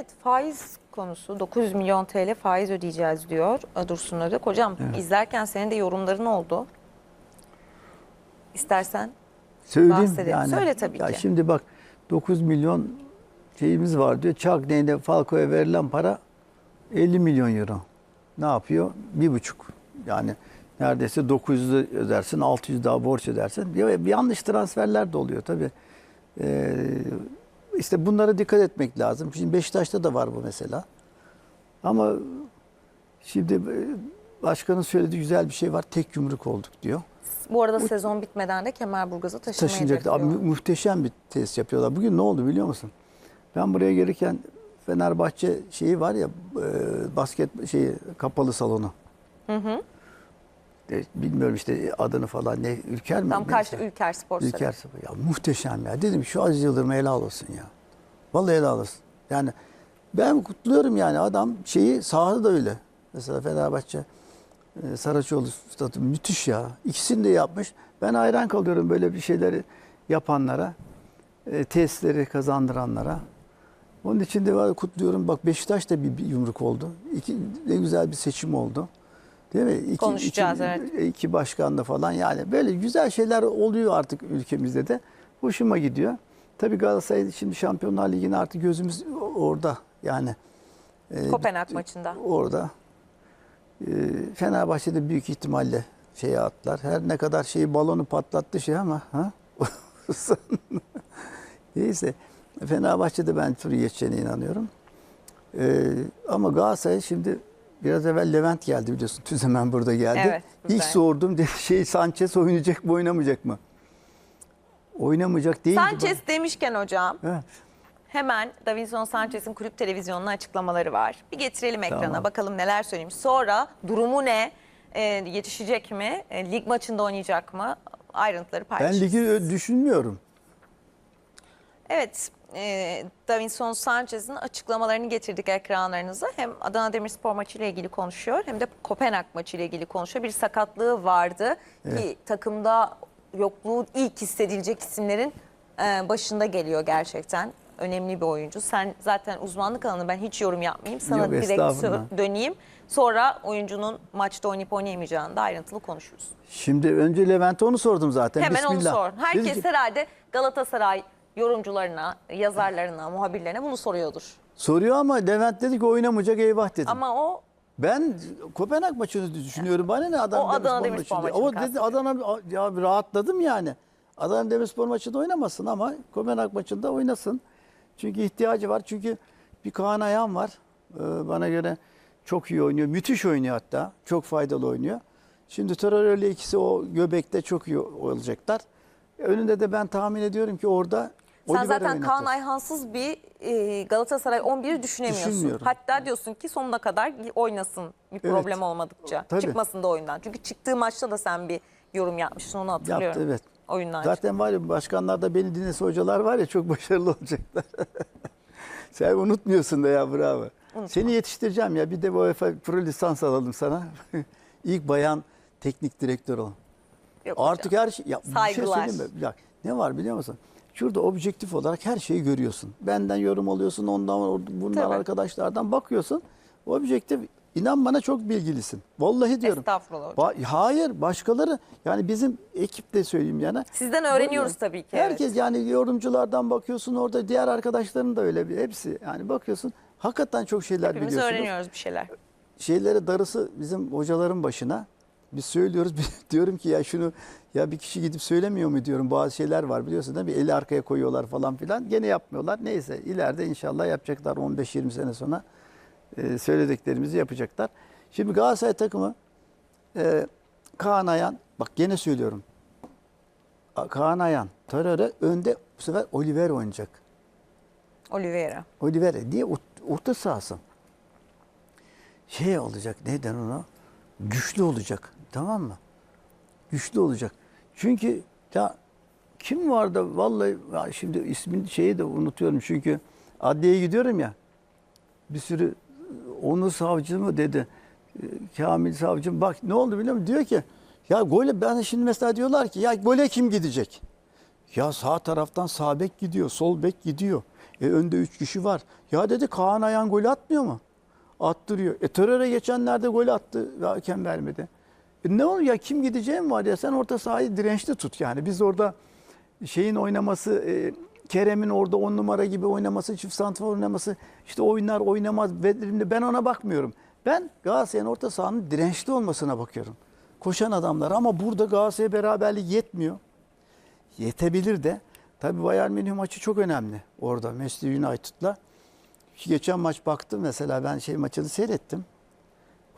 Evet faiz konusu 900 milyon TL faiz ödeyeceğiz diyor Dursun Ödek. Hocam izlerken senin de yorumların oldu. İstersen Söyleyeyim Bahsedelim. yani. Söyle tabii ya ki. Şimdi bak 9 milyon şeyimiz var diyor. Cagney'de Falco'ya verilen para 50 milyon euro. Ne yapıyor? Bir buçuk. Yani neredeyse 900 ödersin, 600 daha borç ödersin. Yanlış transferler de oluyor tabii. Ee, işte bunlara dikkat etmek lazım. Şimdi Beşiktaş'ta da var bu mesela. Ama şimdi e, başkanın söylediği güzel bir şey var. Tek yumruk olduk diyor. bu arada sezon bitmeden de Kemerburgaz'a taşınmayı taşınacaktı. Abi, muhteşem bir tesis yapıyorlar. Bugün ne oldu biliyor musun? Ben buraya gelirken Fenerbahçe şeyi var ya e, basket şeyi kapalı salonu. E, bilmiyorum işte adını falan ne Ülker mi? Tam karşı Ülker Spor Salonu. Ülker Spor. Ya muhteşem ya. Dedim şu Aziz Yıldırım'a helal olsun ya. Vallahi helal olsun. Yani ben kutluyorum yani adam şeyi sahada da öyle. Mesela Fenerbahçe e, Saraçoğlu stadı müthiş ya. İkisini de yapmış. Ben hayran kalıyorum böyle bir şeyleri yapanlara. E, tesisleri kazandıranlara. Onun için de var kutluyorum. Bak Beşiktaş da bir, bir yumruk oldu. İki, ne güzel bir seçim oldu. Değil mi? İki, Konuşacağız, iki, evet. iki başkan da falan yani böyle güzel şeyler oluyor artık ülkemizde de. Hoşuma gidiyor. Tabii Galatasaray şimdi Şampiyonlar Ligi'ne artık gözümüz orada yani. e, Kopenhag maçında. Orada. E, Fenerbahçe'de büyük ihtimalle şeye atlar. Her ne kadar şeyi balonu patlattı şey ama ha? Neyse. Fenerbahçe'de ben tur geçeceğine inanıyorum. E, ama Galatasaray şimdi biraz evvel Levent geldi biliyorsun. Tüzemen burada geldi. Evet, İlk burada. sordum dedi, şey Sanchez oynayacak mı oynamayacak mı? Oynamayacak değil. Sanchez demişken hocam Evet. hemen Davinson Sanchez'in kulüp televizyonuna açıklamaları var. Bir getirelim ekrana Tamam. bakalım neler söylemiş. Sonra durumu ne? Ee, yetişecek mi? Ee, lig maçında oynayacak mı? Ayrıntıları Ben paylaşırız. ligi düşünmüyorum. Evet, e, Davinson Sanchez'in açıklamalarını getirdik ekranlarınıza. Hem Adana Demirspor maçıyla ilgili konuşuyor hem de Kopenhag maçıyla ilgili konuşuyor. Bir sakatlığı vardı ki takımda yokluğu ilk hissedilecek isimlerin e, başında geliyor gerçekten. Önemli bir oyuncu. Sen zaten uzmanlık alanı ben hiç yorum yapmayayım. Sana Yok, direkt döneyim. Sonra oyuncunun maçta oynayıp oynayamayacağını da ayrıntılı konuşuruz. Şimdi önce Levent'e onu sordum zaten. Hemen Bismillah. onu sor. Herkes ki, herhalde Galatasaray yorumcularına, yazarlarına, muhabirlerine bunu soruyordur. soruyor ama Levent dedi ki oynamayacak eyvah dedim. Ama o Ben Kopenhag maçını düşünüyorum. Bana ne Adana, O Adana Demirspor, maçı. O dedi. Adana ya rahatladım yani. Adana Demirspor maçında oynamasın ama Kopenhag maçında oynasın. Çünkü ihtiyacı var. Çünkü bir Kaan Ayhan var. Ee, bana göre çok iyi oynuyor. Müthiş oynuyor hatta. Çok faydalı oynuyor. Şimdi Torreira ile ikisi o göbekte çok iyi olacaklar. Önünde de ben tahmin ediyorum ki orada sen zaten oynatır. Kaan Ayhansız bir e, Galatasaray 11'i düşünemiyorsun. Düşünmüyorum. Hatta diyorsun ki sonuna kadar oynasın bir Evet. problem olmadıkça. Tabii. Çıkmasın da oyundan. Çünkü çıktığı maçta da sen bir yorum yapmıştın onu hatırlıyorum. Yaptı evet. Oyundan Zaten var ya başkanlar da beni dinlese hocalar var ya çok başarılı olacaklar. Sen unutmuyorsun da ya bravo. Seni yetiştireceğim ya bir de UEFA Pro lisans alalım sana. İlk bayan teknik direktör ol. Yok Artık hocam. her şey ya bir şey Saygılar. söyleyeyim mi? Ya, ne var biliyor musun? Şurada objektif olarak her şeyi görüyorsun. Benden yorum alıyorsun, ondan bundan Tabii. arkadaşlardan bakıyorsun. Objektif inan bana çok bilgilisin. Vallahi diyorum. Estağfurullah hocam. Ba- hayır başkaları yani bizim ekipte söyleyeyim yani. Sizden öğreniyoruz Böyle tabii ki. Herkes evet. yani yorumculardan bakıyorsun orada diğer arkadaşların da öyle bir hepsi yani bakıyorsun hakikaten çok şeyler Hepimiz biliyorsunuz. öğreniyoruz bir şeyler. Şeylere darısı bizim hocaların başına. Biz söylüyoruz diyorum ki ya şunu ya bir kişi gidip söylemiyor mu diyorum bazı şeyler var biliyorsun değil mi? Eli arkaya koyuyorlar falan filan. Gene yapmıyorlar. Neyse ileride inşallah yapacaklar 15-20 sene sonra e, söylediklerimizi yapacaklar. Şimdi Galatasaray takımı e, Kaan Ayan bak gene söylüyorum. Kaan Ayan, Torreira önde bu sefer Oliver oynayacak. Oliveira. Oliver diye ort- orta sahası. Şey olacak neden ona? Güçlü olacak. Tamam mı? Güçlü olacak. Çünkü ya kim vardı vallahi ya şimdi ismin şeyi de unutuyorum çünkü adliyeye gidiyorum ya. Bir sürü onu savcı mı dedi. Kamil savcım bak ne oldu biliyor musun? Diyor ki ya gole ben şimdi mesela diyorlar ki ya gole kim gidecek? Ya sağ taraftan sağ bek gidiyor, sol bek gidiyor. E önde 3 kişi var. Ya dedi Kaan Ayan gol atmıyor mu? Attırıyor. E teröre geçenlerde gol attı ve hakem vermedi. Ne oluyor ya kim gideceğim var ya sen orta sahayı dirençli tut yani. Biz orada şeyin oynaması e, Kerem'in orada on numara gibi oynaması, çift santrafor oynaması, işte oynar oynamaz. Ben ona bakmıyorum. Ben Galatasaray'ın orta sahanın dirençli olmasına bakıyorum. Koşan adamlar ama burada Galatasaray beraberlik yetmiyor. Yetebilir de. Tabii Bayern Münih maçı çok önemli orada Manchester United'la. Geçen maç baktım mesela ben şey maçını seyrettim.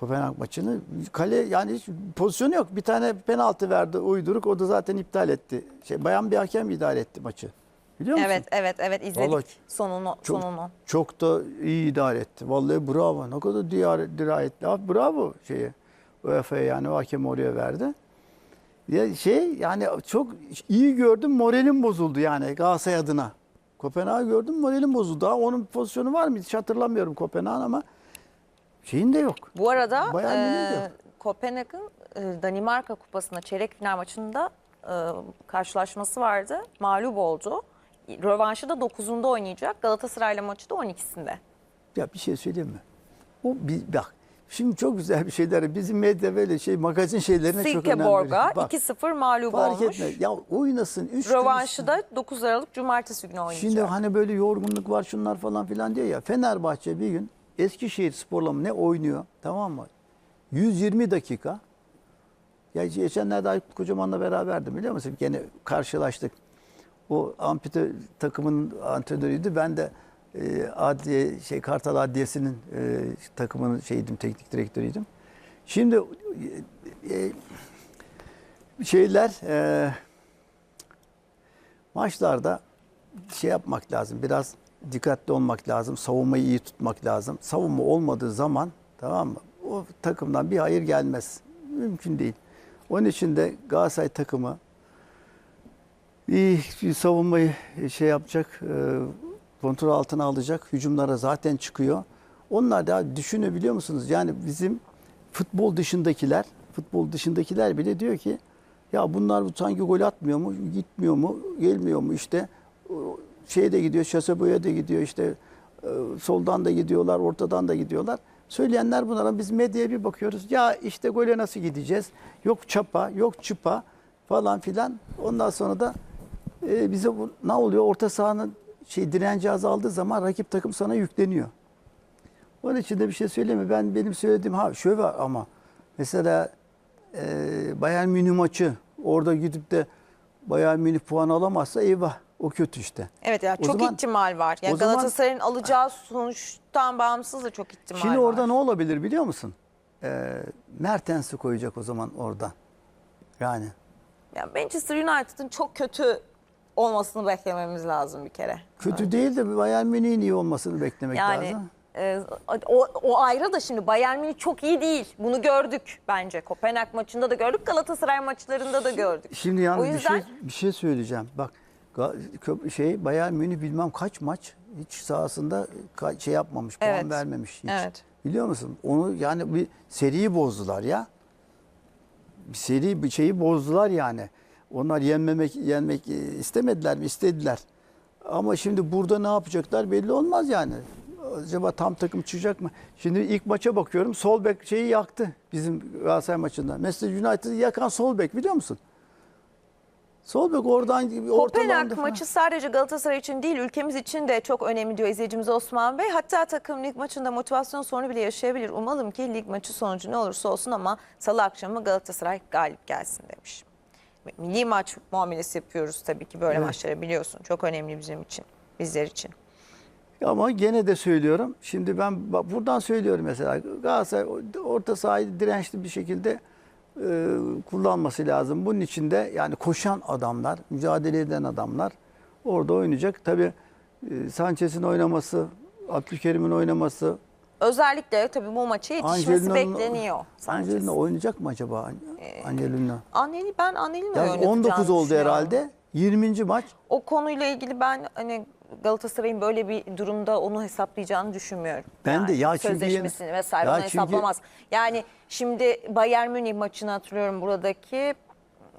Kopenhag maçını. Kale yani hiç pozisyonu yok. Bir tane penaltı verdi uyduruk. O da zaten iptal etti. Şey bayan bir hakem idare etti maçı. Biliyor musun? Evet evet evet izledik Vallahi sonunu Çok, sonunu. çok da iyi idare etti. Vallahi bravo. Ne kadar diyar, dirayetli. Abi bravo şeye. UEFA'ya yani o hakem oraya verdi. Ya şey yani çok iyi gördüm moralim bozuldu yani Galatasaray adına. Kopenhag'ı gördüm moralim bozuldu. Daha onun pozisyonu var mı hiç hatırlamıyorum Kopenhag'ın ama şeyin de yok. Bu arada de e, yok. Kopenhag'ın e, Danimarka Kupası'nda çeyrek final maçında e, karşılaşması vardı. Mağlup oldu. Rövanşı da 9'unda oynayacak. Galatasaray'la maçı da 12'sinde. Ya bir şey söyleyeyim mi? O bir bak Şimdi çok güzel bir şeyler. Bizim medya böyle şey magazin şeylerine çok önem. Bak, 2-0 mağlup fark olmuş. etme. Ya oynasın. Üç Rövanşı da 9 Aralık Cumartesi günü oynayacak. Şimdi hani böyle yorgunluk var şunlar falan filan diyor ya. Fenerbahçe bir gün Eskişehir Spor'la ne oynuyor tamam mı? 120 dakika. Ya geçenlerde Aykut Kocaman'la beraberdim biliyor musun? Gene karşılaştık. O ampute takımın antrenörüydü. Ben de e, adliye şey Kartal Adliyesi'nin e, takımının şeydim teknik direktörüydüm. Şimdi e, e, şeyler e, maçlarda şey yapmak lazım. Biraz dikkatli olmak lazım. Savunmayı iyi tutmak lazım. Savunma olmadığı zaman tamam mı? O takımdan bir hayır gelmez. Mümkün değil. Onun için de Galatasaray takımı iyi bir savunmayı şey yapacak, e, kontrol altına alacak. Hücumlara zaten çıkıyor. Onlar da düşünebiliyor musunuz? Yani bizim futbol dışındakiler, futbol dışındakiler bile diyor ki ya bunlar sanki gol atmıyor mu, gitmiyor mu, gelmiyor mu işte şeye de gidiyor, Şasaboya da gidiyor işte e, soldan da gidiyorlar, ortadan da gidiyorlar. Söyleyenler bunlara biz medyaya bir bakıyoruz. Ya işte gole nasıl gideceğiz? Yok çapa, yok çıpa falan filan. Ondan sonra da e, bize bu, ne oluyor? Orta sahanın şey direnci azaldığı zaman rakip takım sana yükleniyor. Onun için de bir şey söyleyeyim mi? Ben benim söylediğim ha şöyle var ama mesela e, Bayern Münih maçı orada gidip de Bayern Münih puan alamazsa eyvah o kötü işte. Evet ya O çok zaman- ihtimal var. Yani Galatasaray'ın alacağı sonuçtan bağımsız da çok ihtimal Şimdi var. orada ne olabilir biliyor musun? E, Mertens'i koyacak o zaman orada. Yani Yani Manchester United'ın çok kötü olmasını beklememiz lazım bir kere. kötü değil de Bayern Münih'in iyi olmasını beklemek Yani lazım. e, o, o ayrı da şimdi Bayern Münih çok iyi değil. Bunu gördük bence. Kopenhag maçında da gördük, Galatasaray maçlarında da gördük. Şimdi yalnız o bir yüzden şey bir şey söyleyeceğim. Bak şey Bayern Münih bilmem kaç maç hiç sahasında şey yapmamış, puan Evet. vermemiş hiç. Evet. Biliyor musun? Onu yani bir seriyi bozdular ya. Bir seri bir şeyi bozdular yani. Onlar yenmemek yenmek istemediler mi? İstediler. Ama şimdi burada ne yapacaklar belli olmaz yani. Acaba tam takım çıkacak mı? Şimdi ilk maça bakıyorum. Sol bek şeyi yaktı bizim Galatasaray maçında. Manchester United'ı yakan sol bek biliyor musun? Sol bek oradan Kopenhag ortalandı falan. maçı sadece Galatasaray için değil ülkemiz için de çok önemli diyor izleyicimiz Osman Bey. Hatta takım lig maçında motivasyon sorunu bile yaşayabilir. Umalım ki lig maçı sonucu ne olursa olsun ama salı akşamı Galatasaray galip gelsin demiş. Milli maç muamelesi yapıyoruz tabii ki böyle Evet. maçlara biliyorsun. Çok önemli bizim için, bizler için. Ama gene de söylüyorum. Şimdi ben buradan söylüyorum mesela Galatasaray orta sahayı dirençli bir şekilde e, kullanması lazım. Bunun için de yani koşan adamlar, mücadele eden adamlar orada oynayacak. Tabii e, Sanchez'in oynaması, Abdülkerim'in oynaması, Özellikle tabii bu maça yetişmesi bekleniyor. Sanchez. Angelina oynayacak mı acaba? Angelina. Anneli ben Angelina'yı Yani oynatacağını 19 oldu herhalde. 20. maç. O konuyla ilgili ben hani Galatasaray'ın böyle bir durumda onu hesaplayacağını düşünmüyorum. Ben de ya çünkü sözleşmesini yeni- vesaire Ya onu çünkü- hesaplamaz. Yani şimdi Bayern Münih maçını hatırlıyorum buradaki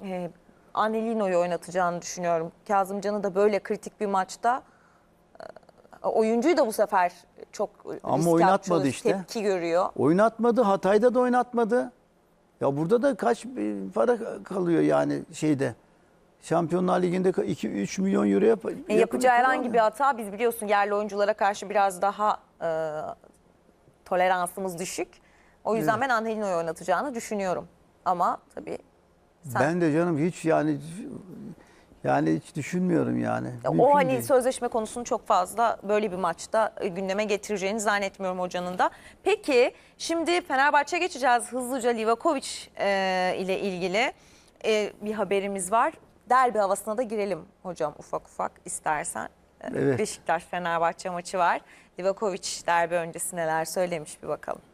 e, Anelino'yu oynatacağını düşünüyorum. Kazımcan'ı da böyle kritik bir maçta e, oyuncuyu da bu sefer çok Ama oynatmadı işte. Tepki görüyor. Oynatmadı. Hatay'da da oynatmadı. Ya burada da kaç para kalıyor yani şeyde. Şampiyonlar Ligi'nde 2-3 milyon euroya yap- E, yapacağı herhangi bir hata biz biliyorsun yerli oyunculara karşı biraz daha e, toleransımız düşük. O yüzden ben Angelino'yu oynatacağını düşünüyorum. Ama tabii sen, Ben de canım hiç yani yani hiç düşünmüyorum yani. Mümkün o hani değil. sözleşme konusunu çok fazla böyle bir maçta e, gündeme getireceğini zannetmiyorum hocanın da. Peki şimdi Fenerbahçe geçeceğiz hızlıca Livakovic e, ile ilgili e, bir haberimiz var. Derbi havasına da girelim hocam ufak ufak istersen. E, Evet. Beşiktaş Fenerbahçe maçı var. Livakovic derbi öncesi neler söylemiş bir bakalım.